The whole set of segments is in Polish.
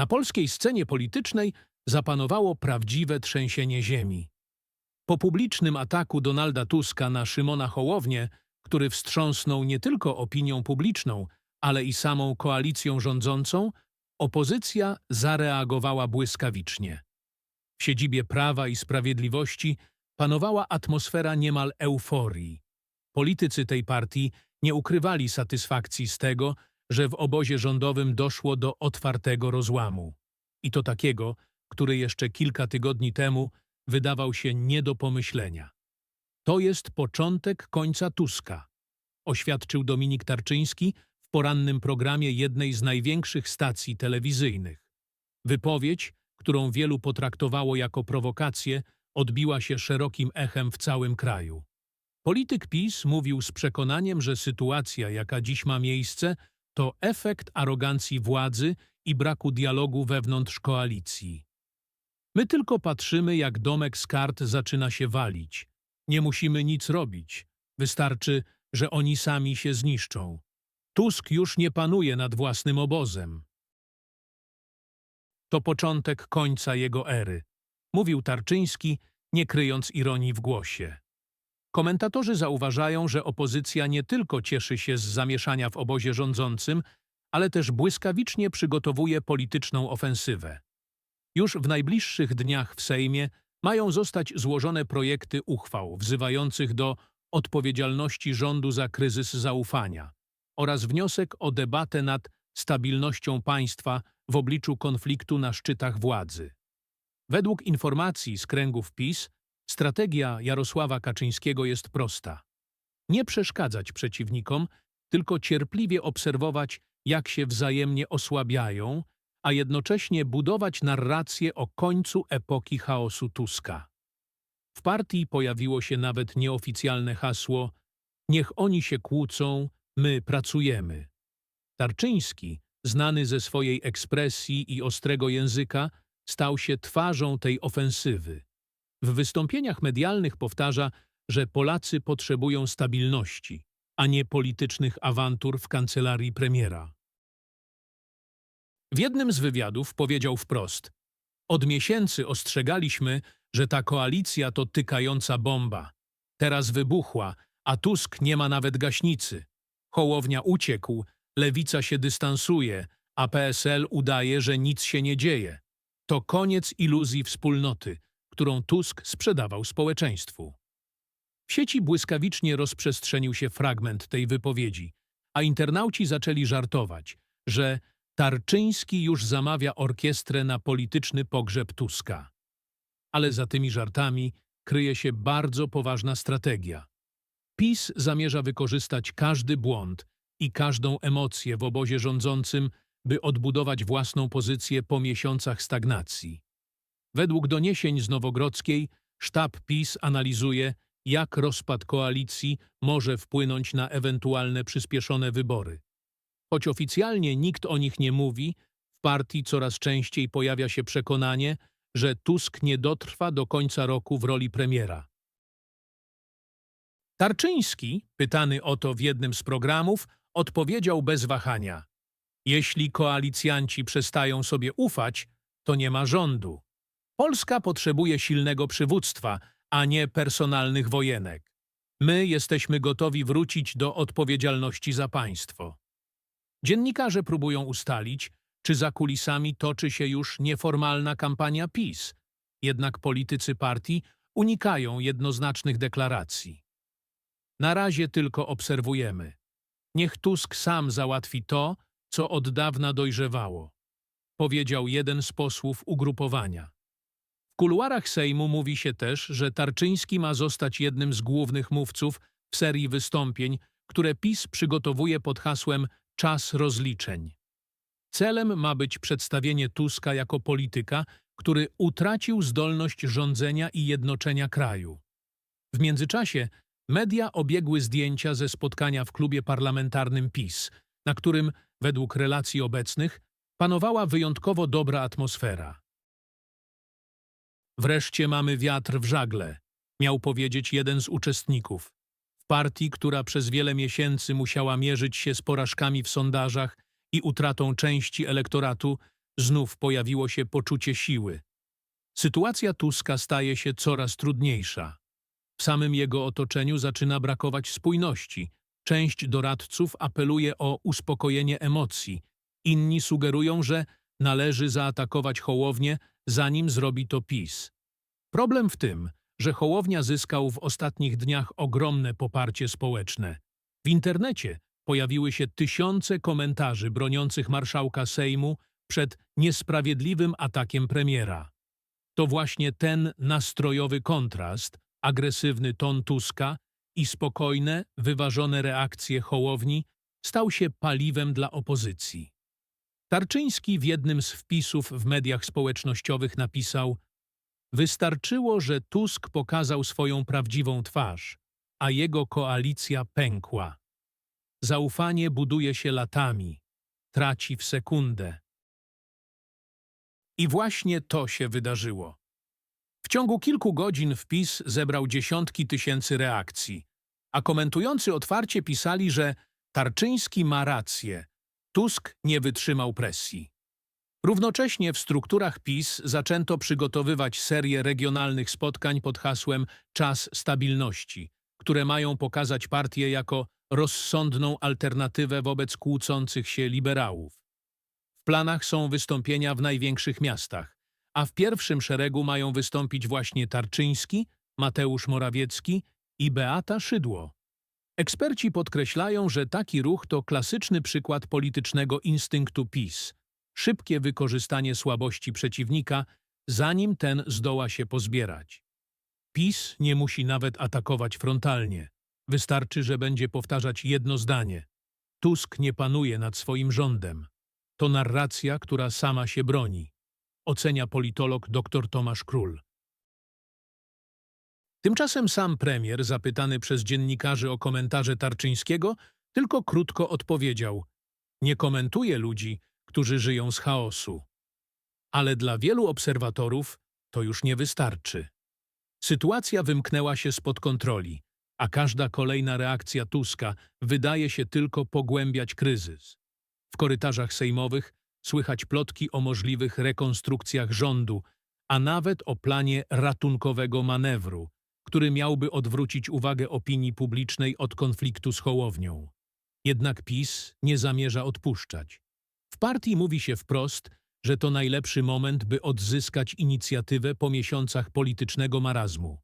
Na polskiej scenie politycznej zapanowało prawdziwe trzęsienie ziemi. Po publicznym ataku Donalda Tuska na Szymona Hołownię, który wstrząsnął nie tylko opinią publiczną, ale i samą koalicją rządzącą, opozycja zareagowała błyskawicznie. W siedzibie Prawa i Sprawiedliwości panowała atmosfera niemal euforii. Politycy tej partii nie ukrywali satysfakcji z tego, że w obozie rządowym doszło do otwartego rozłamu. I to takiego, który jeszcze kilka tygodni temu wydawał się nie do pomyślenia. To jest początek końca Tuska, oświadczył Dominik Tarczyński w porannym programie jednej z największych stacji telewizyjnych. Wypowiedź, którą wielu potraktowało jako prowokację, odbiła się szerokim echem w całym kraju. Polityk PiS mówił z przekonaniem, że sytuacja, jaka dziś ma miejsce, to efekt arogancji władzy i braku dialogu wewnątrz koalicji. My tylko patrzymy, jak domek z kart zaczyna się walić. Nie musimy nic robić. Wystarczy, że oni sami się zniszczą. Tusk już nie panuje nad własnym obozem. To początek końca jego ery, mówił Tarczyński, nie kryjąc ironii w głosie. Komentatorzy zauważają, że opozycja nie tylko cieszy się z zamieszania w obozie rządzącym, ale też błyskawicznie przygotowuje polityczną ofensywę. Już w najbliższych dniach w Sejmie mają zostać złożone projekty uchwał wzywających do odpowiedzialności rządu za kryzys zaufania oraz wniosek o debatę nad stabilnością państwa w obliczu konfliktu na szczytach władzy. Według informacji z kręgów PiS, strategia Jarosława Kaczyńskiego jest prosta. Nie przeszkadzać przeciwnikom, tylko cierpliwie obserwować, jak się wzajemnie osłabiają, a jednocześnie budować narrację o końcu epoki chaosu Tuska. W partii pojawiło się nawet nieoficjalne hasło Niech oni się kłócą, my pracujemy. Tarczyński, znany ze swojej ekspresji i ostrego języka, stał się twarzą tej ofensywy. W wystąpieniach medialnych powtarza, że Polacy potrzebują stabilności, a nie politycznych awantur w kancelarii premiera. W jednym z wywiadów powiedział wprost: Od miesięcy ostrzegaliśmy, że ta koalicja to tykająca bomba. Teraz wybuchła, a Tusk nie ma nawet gaśnicy. Hołownia uciekł, lewica się dystansuje, a PSL udaje, że nic się nie dzieje. To koniec iluzji wspólnoty, którą Tusk sprzedawał społeczeństwu. W sieci błyskawicznie rozprzestrzenił się fragment tej wypowiedzi, a internauci zaczęli żartować, że Tarczyński już zamawia orkiestrę na polityczny pogrzeb Tuska. Ale za tymi żartami kryje się bardzo poważna strategia. PiS zamierza wykorzystać każdy błąd i każdą emocję w obozie rządzącym, by odbudować własną pozycję po miesiącach stagnacji. Według doniesień z Nowogrodzkiej sztab PiS analizuje, jak rozpad koalicji może wpłynąć na ewentualne przyspieszone wybory. Choć oficjalnie nikt o nich nie mówi, w partii coraz częściej pojawia się przekonanie, że Tusk nie dotrwa do końca roku w roli premiera. Tarczyński, pytany o to w jednym z programów, odpowiedział bez wahania. Jeśli koalicjanci przestają sobie ufać, to nie ma rządu. Polska potrzebuje silnego przywództwa, a nie personalnych wojenek. My jesteśmy gotowi wrócić do odpowiedzialności za państwo. Dziennikarze próbują ustalić, czy za kulisami toczy się już nieformalna kampania PiS, jednak politycy partii unikają jednoznacznych deklaracji. Na razie tylko obserwujemy. Niech Tusk sam załatwi to, co od dawna dojrzewało, powiedział jeden z posłów ugrupowania. Kuluarach Sejmu mówi się też, że Tarczyński ma zostać jednym z głównych mówców w serii wystąpień, które PiS przygotowuje pod hasłem Czas rozliczeń. Celem ma być przedstawienie Tuska jako polityka, który utracił zdolność rządzenia i jednoczenia kraju. W międzyczasie media obiegły zdjęcia ze spotkania w klubie parlamentarnym PiS, na którym, według relacji obecnych, panowała wyjątkowo dobra atmosfera. Wreszcie mamy wiatr w żagle, miał powiedzieć jeden z uczestników. W partii, która przez wiele miesięcy musiała mierzyć się z porażkami w sondażach i utratą części elektoratu, znów pojawiło się poczucie siły. Sytuacja Tuska staje się coraz trudniejsza. W samym jego otoczeniu zaczyna brakować spójności. Część doradców apeluje o uspokojenie emocji. Inni sugerują, że należy zaatakować Hołownię, zanim zrobi to PiS. Problem w tym, że Hołownia zyskał w ostatnich dniach ogromne poparcie społeczne. W internecie pojawiły się tysiące komentarzy broniących marszałka Sejmu przed niesprawiedliwym atakiem premiera. To właśnie ten nastrojowy kontrast, agresywny ton Tuska i spokojne, wyważone reakcje Hołowni stał się paliwem dla opozycji. Tarczyński w jednym z wpisów w mediach społecznościowych napisał Wystarczyło, że Tusk pokazał swoją prawdziwą twarz, a jego koalicja pękła. Zaufanie buduje się latami, traci w sekundę. I właśnie to się wydarzyło. W ciągu kilku godzin wpis zebrał dziesiątki tysięcy reakcji, a komentujący otwarcie pisali, że Tarczyński ma rację, Tusk nie wytrzymał presji. Równocześnie w strukturach PiS zaczęto przygotowywać serię regionalnych spotkań pod hasłem Czas Stabilności, które mają pokazać partię jako rozsądną alternatywę wobec kłócących się liberałów. W planach są wystąpienia w największych miastach, a w pierwszym szeregu mają wystąpić właśnie Tarczyński, Mateusz Morawiecki i Beata Szydło. Eksperci podkreślają, że taki ruch to klasyczny przykład politycznego instynktu PiS – szybkie wykorzystanie słabości przeciwnika, zanim ten zdoła się pozbierać. PiS nie musi nawet atakować frontalnie. Wystarczy, że będzie powtarzać jedno zdanie. Tusk nie panuje nad swoim rządem. To narracja, która sama się broni. Ocenia politolog dr Tomasz Król. Tymczasem sam premier, zapytany przez dziennikarzy o komentarze Tarczyńskiego, tylko krótko odpowiedział: Nie komentuję ludzi, którzy żyją z chaosu. Ale dla wielu obserwatorów to już nie wystarczy. Sytuacja wymknęła się spod kontroli, a każda kolejna reakcja Tuska wydaje się tylko pogłębiać kryzys. W korytarzach sejmowych słychać plotki o możliwych rekonstrukcjach rządu, a nawet o planie ratunkowego manewru, który miałby odwrócić uwagę opinii publicznej od konfliktu z Hołownią. Jednak PiS nie zamierza odpuszczać. W partii mówi się wprost, że to najlepszy moment, by odzyskać inicjatywę po miesiącach politycznego marazmu.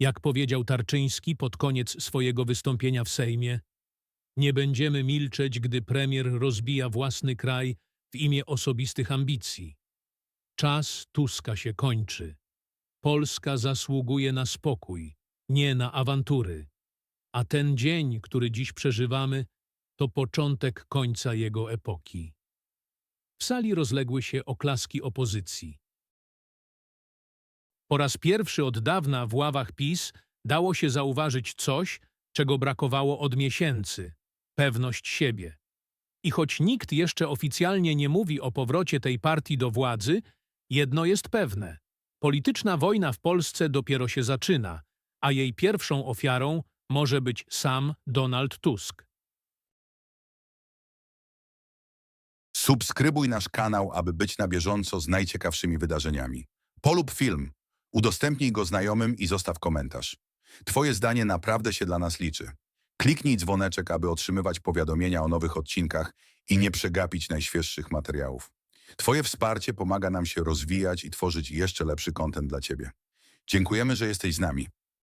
Jak powiedział Tarczyński pod koniec swojego wystąpienia w Sejmie, nie będziemy milczeć, gdy premier rozbija własny kraj w imię osobistych ambicji. Czas Tuska się kończy. Polska zasługuje na spokój, nie na awantury. A ten dzień, który dziś przeżywamy, to początek końca jego epoki. W sali rozległy się oklaski opozycji. Po raz pierwszy od dawna w ławach PiS dało się zauważyć coś, czego brakowało od miesięcy – pewność siebie. I choć nikt jeszcze oficjalnie nie mówi o powrocie tej partii do władzy, jedno jest pewne – polityczna wojna w Polsce dopiero się zaczyna, a jej pierwszą ofiarą może być sam Donald Tusk. Subskrybuj nasz kanał, aby być na bieżąco z najciekawszymi wydarzeniami. Polub film, udostępnij go znajomym i zostaw komentarz. Twoje zdanie naprawdę się dla nas liczy. Kliknij dzwoneczek, aby otrzymywać powiadomienia o nowych odcinkach i nie przegapić najświeższych materiałów. Twoje wsparcie pomaga nam się rozwijać i tworzyć jeszcze lepszy kontent dla Ciebie. Dziękujemy, że jesteś z nami.